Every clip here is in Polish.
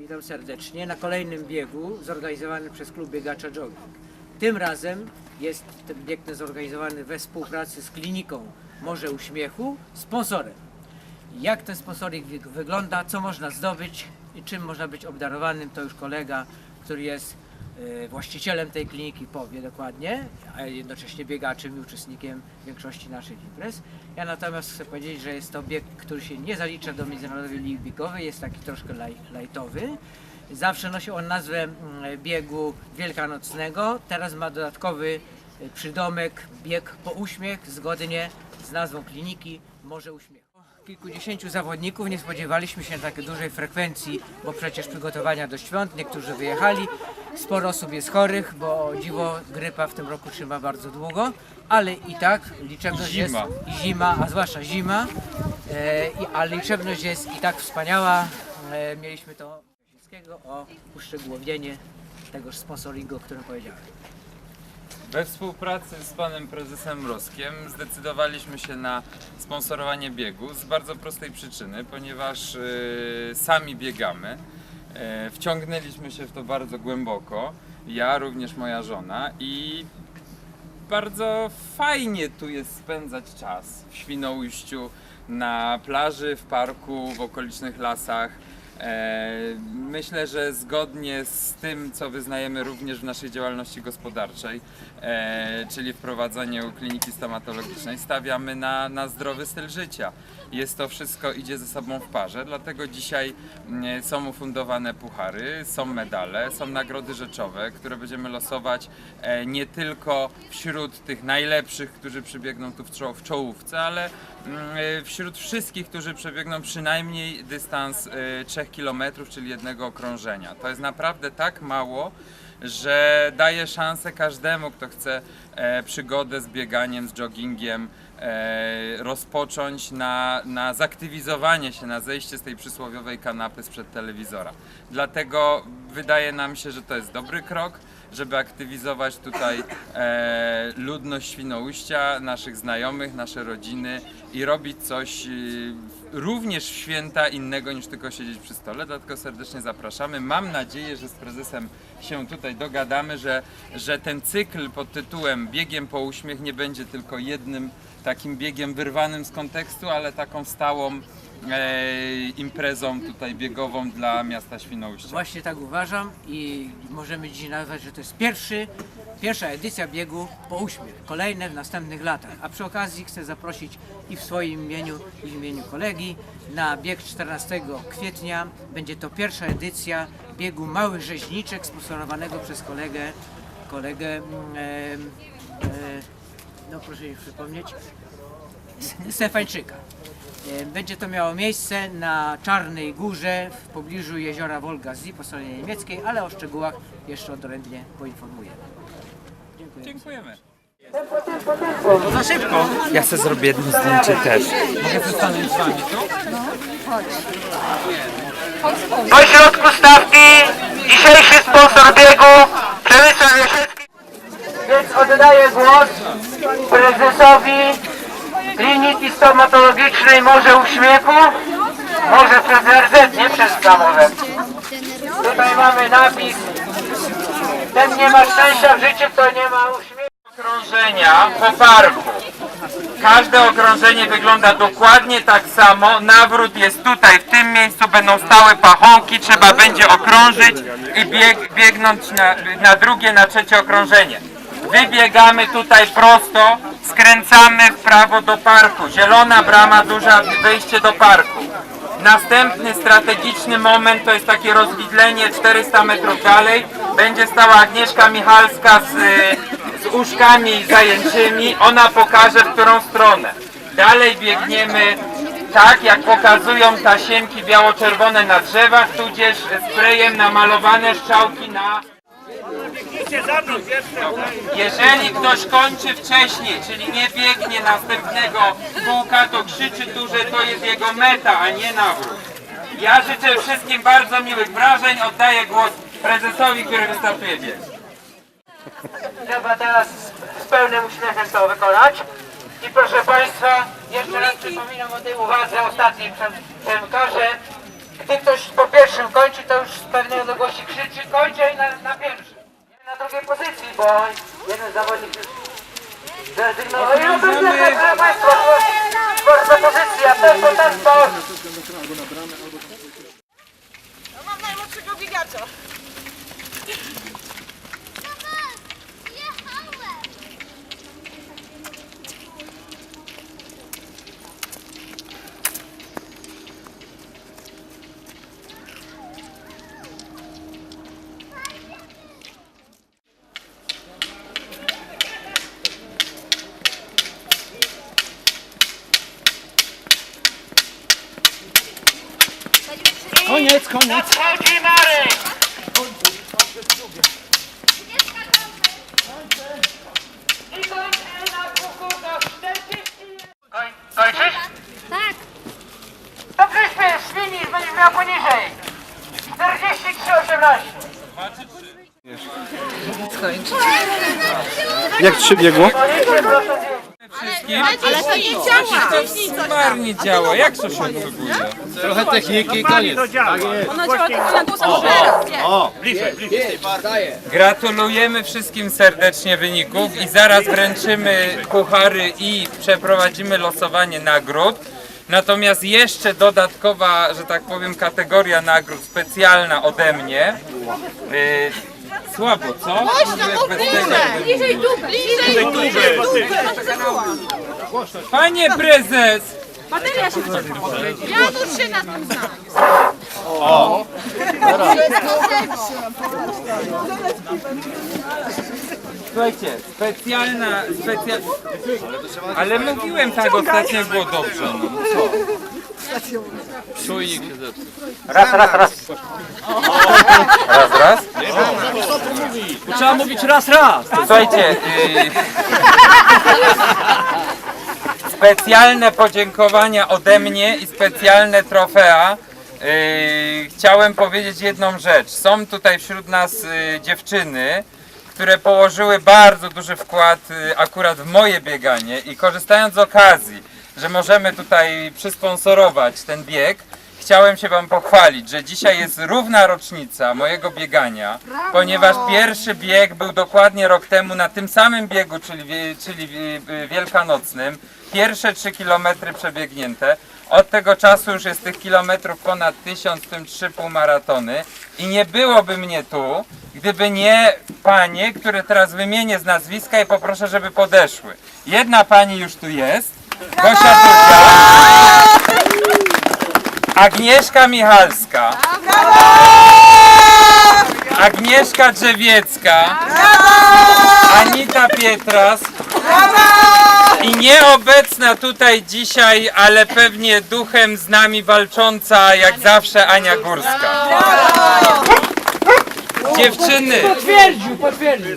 Witam serdecznie na kolejnym biegu zorganizowanym przez klub biegacza jogging. Tym razem jest ten bieg zorganizowany we współpracy z kliniką Morze Uśmiechu, sponsorem. Jak ten sponsoring wy- wygląda, co można zdobyć i czym można być obdarowanym, to już kolega, który jest właścicielem tej kliniki powie dokładnie, a jednocześnie biegaczem i uczestnikiem większości naszych imprez. Ja natomiast chcę powiedzieć, że jest to bieg, który się nie zalicza do Międzynarodowej Ligi Biegowej, jest taki troszkę laj, lajtowy. Zawsze nosi on nazwę mm, biegu wielkanocnego, teraz ma dodatkowy e, przydomek bieg po uśmiech, zgodnie z nazwą kliniki Morze Uśmiechu. Kilkudziesięciu zawodników, nie spodziewaliśmy się takiej dużej frekwencji, bo przecież przygotowania do świąt, niektórzy wyjechali, sporo osób jest chorych, bo dziwo grypa w tym roku trzyma bardzo długo, ale i tak liczebność zima. jest, zima, a zwłaszcza zima, e, i, a liczebność jest i tak wspaniała, e, mieliśmy to wszystkiego o uszczegółowienie tegoż sponsoringu, o którym powiedziałem. We współpracy z panem prezesem Mrozkiem zdecydowaliśmy się na sponsorowanie biegu z bardzo prostej przyczyny, ponieważ y, sami biegamy. E, wciągnęliśmy się w to bardzo głęboko, ja, również moja żona i bardzo fajnie tu jest spędzać czas w Świnoujściu, na plaży, w parku, w okolicznych lasach. E, Myślę, że zgodnie z tym, co wyznajemy również w naszej działalności gospodarczej, e, czyli wprowadzaniu kliniki stomatologicznej, stawiamy na, na zdrowy styl życia. Jest to wszystko idzie ze sobą w parze, dlatego dzisiaj mm, są ufundowane puchary, są medale, są nagrody rzeczowe, które będziemy losować e, nie tylko wśród tych najlepszych, którzy przybiegną tu w, czo- w czołówce, ale mm, e, wśród wszystkich, którzy przebiegną przynajmniej dystans e, 3 km, czyli jednego okrążenia. To jest naprawdę tak mało, że daje szansę każdemu, kto chce e, przygodę z bieganiem, z joggingiem, e, rozpocząć na, na zaktywizowanie się, na zejście z tej przysłowiowej kanapy sprzed telewizora. Dlatego wydaje nam się, że to jest dobry krok, żeby aktywizować tutaj e, ludność Świnoujścia, naszych znajomych, nasze rodziny i robić coś e, również w święta innego niż tylko siedzieć przy stole. Dlatego serdecznie zapraszamy. Mam nadzieję, że z prezesem się tutaj dogadamy, że, że ten cykl pod tytułem Biegiem po uśmiech nie będzie tylko jednym takim biegiem wyrwanym z kontekstu, ale taką stałą e, imprezą tutaj biegową dla miasta Świnoujścia. Właśnie tak uważam i możemy dzisiaj nazwać, że to jest pierwszy, pierwsza edycja biegu po uśmiech. Kolejne w następnych latach. A przy okazji chcę zaprosić i w swoim imieniu, i w imieniu kolegi na bieg 14 kwietnia. Będzie to pierwsza edycja biegu Małych Rzeźniczek sponsorowanego przez kolegę, kolegę, mm, e, e, no proszę mi przypomnieć, Stefańczyka. E, Będzie to miało miejsce na Czarnej Górze w pobliżu jeziora Wolga-Zi po stronie niemieckiej, ale o szczegółach jeszcze odrębnie poinformuję. Dziękuję. Dziękujemy. Ja sobie zrobię jedno zdjęcie też. Mogę zostanąć z wami tu? Po środku stawki dzisiejszy sponsor biegu Przemysław Jasiecki. Więc oddaję głos prezesowi Kliniki Stomatologicznej Morze Uśmiechu. Może przez RZ, nie przez samolot. Tutaj mamy napis Ten nie ma szczęścia w życiu, to nie ma uśmiechu. Okrążenia po parku. Każde okrążenie wygląda dokładnie tak samo. Nawrót jest tutaj, w tym miejscu będą stałe pachołki, trzeba będzie okrążyć i bieg, biegnąć na, na drugie, na trzecie okrążenie. Wybiegamy tutaj prosto, skręcamy w prawo do parku. Zielona brama, duża wejście do parku. Następny strategiczny moment to jest takie rozwidlenie 400 metrów dalej. Będzie stała Agnieszka Michalska z, z uszkami zajęczymi. Ona pokaże w którą stronę. Dalej biegniemy tak jak pokazują tasiemki biało-czerwone na drzewach, tudzież sprayem namalowane strzałki na... Jeżeli ktoś kończy wcześniej, czyli nie biegnie następnego kółka, to krzyczy tu, że to jest jego meta, a nie nawrót. Ja życzę wszystkim bardzo miłych wrażeń. Oddaję głos prezesowi, który wystartuje bieg. Trzeba teraz z pełnym uśmiechem to wykonać. I proszę Państwa, jeszcze raz przypominam o tej uwadze ostatniej przed- przemkarze. Gdy ktoś po pierwszym kończy, to już z pewnej odległości krzyczy kończę i na, na pierwszym. Drugiej pozycji, bo jeden zawodnik już zrezygnował. I obecnie, proszę Państwa, czwarta pozycja, tempo, tempo. Mam najmłodszego biegacza. Koniec, koniec. Nadchodzi Marek. I kończy na puku do 40. Koń, kończysz? Tak. To przyspiesz, finisz, będziesz miał poniżej. 43,18. Jak trzy biegło? Policzę, proszę. Wszystkim? Ale to nie działa. To marnie działa. Jak to się obsługuje? Trochę techniki i koniec. Ono działa tylko na głosach. O, bliżej, bliżej. Gratulujemy wszystkim serdecznie wyników i zaraz wręczymy puchary i przeprowadzimy losowanie nagród. Natomiast jeszcze dodatkowa, że tak powiem, kategoria nagród specjalna ode mnie. Yy, słabo, co? Tego. Bliżej tu, bliżej tu, bliżej tu. Panie prezes! Bateria się Janusz się na tym zna. Słuchajcie, specjalna, specja... Ale mówiłem tak ostatnio było dobrze. No. Czujnik się zepsuł. Raz, raz, raz. Raz, raz. Trzeba mówić raz, raz. Słuchajcie, y... specjalne podziękowania ode mnie i specjalne trofea. Y... Chciałem powiedzieć jedną rzecz. Są tutaj wśród nas y, dziewczyny, które położyły bardzo duży wkład y, akurat w moje bieganie i korzystając z okazji, że możemy tutaj przysponsorować ten bieg, chciałem się Wam pochwalić, że dzisiaj jest równa rocznica mojego biegania, ponieważ pierwszy bieg był dokładnie rok temu na tym samym biegu, czyli, czyli wie- wielkanocnym. Pierwsze 3 km przebiegnięte. Od tego czasu już jest tych kilometrów ponad 1000, w tym 3 półmaratony. I nie byłoby mnie tu, gdyby nie panie, które teraz wymienię z nazwiska i poproszę, żeby podeszły. Jedna pani już tu jest, Gosia Dudzia. Agnieszka Michalska. Agnieszka Drzewiecka. Anita Pietras. I nieobecna tutaj dzisiaj, ale pewnie duchem z nami walcząca, jak zawsze Ania Górska. Dziewczyny, Potwierdził, potwierdził.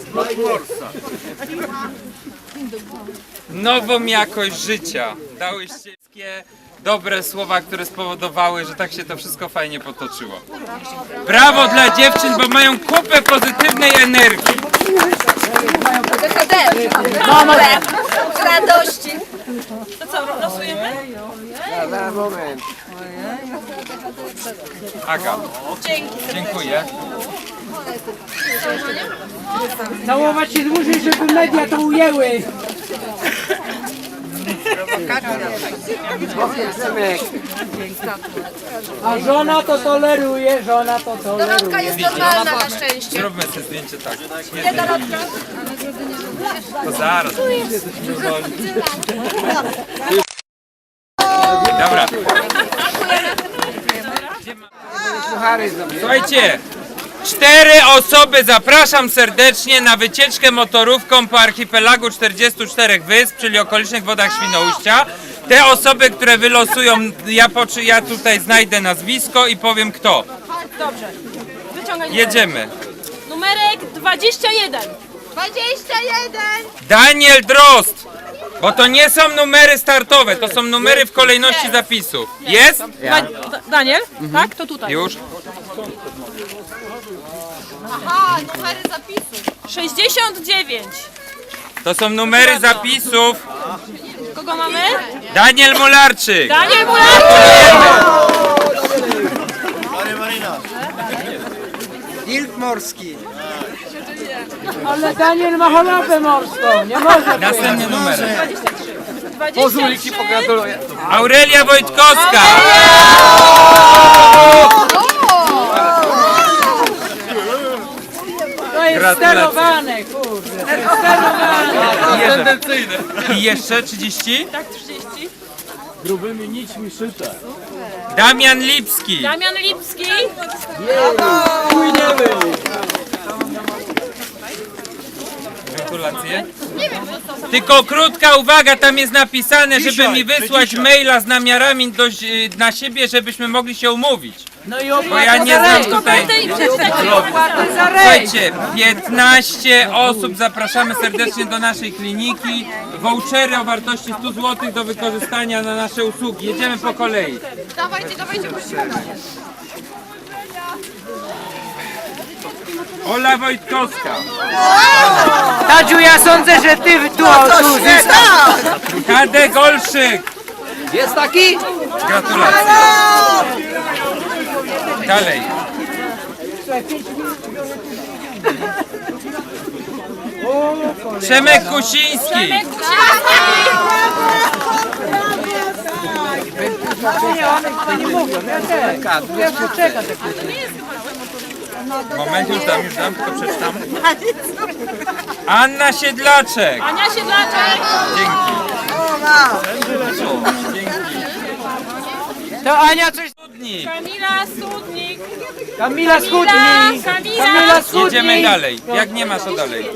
nową jakość życia. Dałyście wszystkie dobre słowa, które spowodowały, że tak się to wszystko fajnie potoczyło. Brawo dla dziewczyn, bo mają kupę pozytywnej energii. Radości. To co, losujemy? Aga, dziękuję. Całować się dłużej, żeby media to ujęły. A żona to toleruje, żona to toleruje. Dorotka jest normalna na szczęście. Zróbmy sobie zdjęcie tak. Nie Dorotka. To zaraz. Dobra. Słuchajcie, cztery osoby zapraszam serdecznie na wycieczkę motorówką po archipelagu 44 wysp, czyli okolicznych wodach Świnoujścia. Te osoby, które wylosują, ja, poczy, ja tutaj znajdę nazwisko i powiem kto. Dobrze. Wyciągaj Jedziemy. Numerek 21. 21. Daniel Drost! Bo to nie są numery startowe, to są numery w kolejności zapisów. Jest? Daniel? Tak? To tutaj. Już? Aha, numery zapisów. 69. To są numery zapisów. Kogo mamy? Daniel Mularczyk. Daniel Mularczyk! Wilk morski. Ale Daniel ma chorobę morską, nie może Następny numer. 23. Pogratuluję. Aurelia Wojtkowska! Aurelia! Sterowane, kurde. Sterowane. Tendencyjne. I jeszcze 30? Tak, 30. Grubymi nićmi szyte. Damian Lipski. Damian Lipski. Gratulacje. Tylko krótka uwaga, tam jest napisane, żeby mi wysłać maila z namiarami do, na siebie, żebyśmy mogli się umówić. No i Bo ja nie za znam rejs. tutaj. Słuchajcie, 15 osób zapraszamy serdecznie do naszej kliniki. Vouchery o wartości 100 zł do wykorzystania na nasze usługi. Jedziemy po kolei. Dawajcie, dawajcie, prosimy. Ola Wojtkowska, Tadziu, ja sądzę, że ty tu tu zyskasz. Kadek Golszyk. Jest taki? Gratulacje. Dalej. Przemek Kusiński. Moment, już dam, już dam, tylko przeczytam. Anna Siedlaczek. Ania Siedlaczek. Dzięki. Dzięki. To Ania coś... Studnik. Kamila Studnik. Kamila Schudnik. Kamila. Kamila Schudnik. Jedziemy dalej. Jak nie ma, to dalej.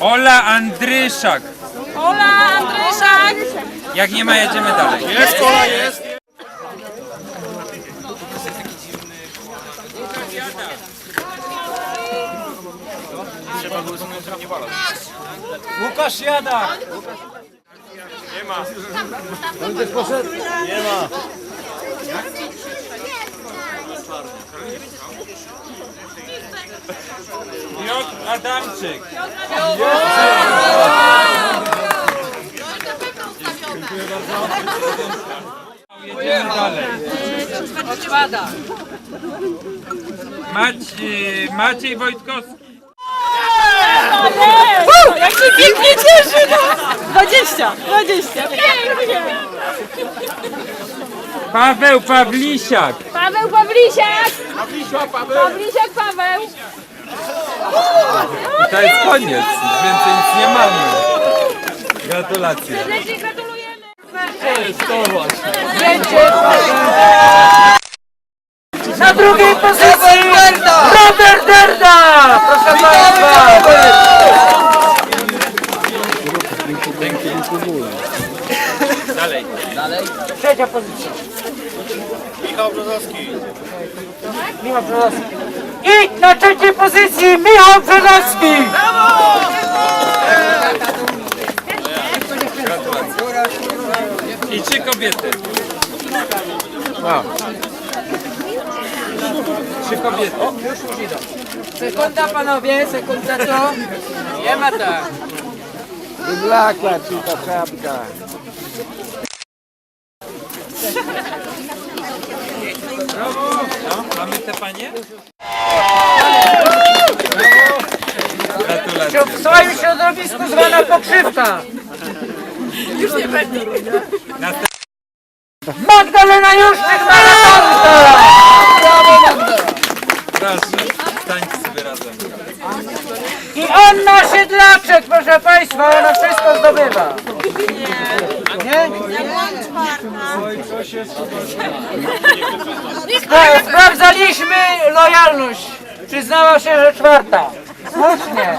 Ola Andryszak. Ola Andryszak. Jak nie ma, jedziemy dalej. Jest, kola jest. Łukasz Jada. Piotr Adamczyk. Jedziemy dalej. Maciej, Maciej Wojtkowski. Jak się pięknie cieszy. 20, 20. Pięknie. Paweł Pawlisiak. Paweł Pawlisiak. Pawlisiak Paweł. I to jest koniec. Więcej nic nie mamy. Gratulacje. Serdecznie gratulujemy. Na drugiej pozycji Robert Derda. Proszę Państwa. Dalej. Trzecia pozycja. Michał Brzozowski. Michał Brzozowski. I na trzeciej pozycji Michał Brzozowski. I trzy kobiety. Trzy kobiety. Sekunda panowie, sekunda co? Nie ma tak. Wyblakła ci ta czapka. No, mamy te panie? W swoim środowisku zwana pokrzywka. Następny Magdalena Juszczyk maratonka. proszę. Stańcie sobie razem. I Anna Siedlaczek, proszę Państwa, ona wszystko zdobywa. Spra- Sprawdzaliśmy lojalność. Przyznała się, że czwarta. Słusznie.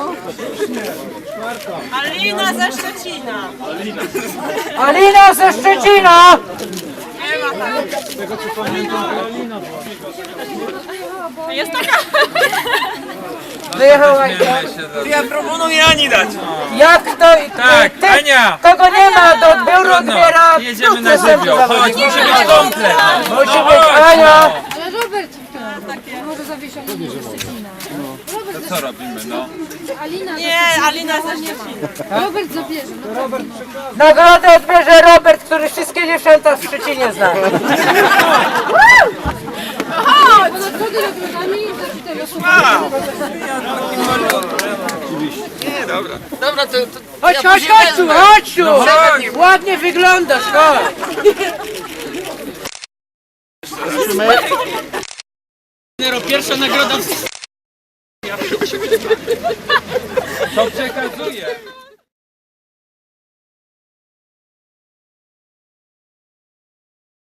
Alina ze Szczecina. Alina ze Szczecina. Jest taka. Wyjechała. Do... Ja proponuję Ani dać. Jak to... Tak, ty, Ania. Kogo nie ma, do odbioru No, odbiera... jedziemy na następny żywioł. Chodź, musi być komplet. no. Musi No być chodź, Ania. no. Robert, może zawiesiony z Szczecina. Robert co robimy, no? Nie, Alina ze Szczecina. Nagrodę odbierze Robert, który wszystkie dziewczęta w Szczecinie zna. to, to Chodź, chodź, chodź tu, chodź tu! Ładnie wyglądasz, chodź! pierwsza nagroda To przekazuję.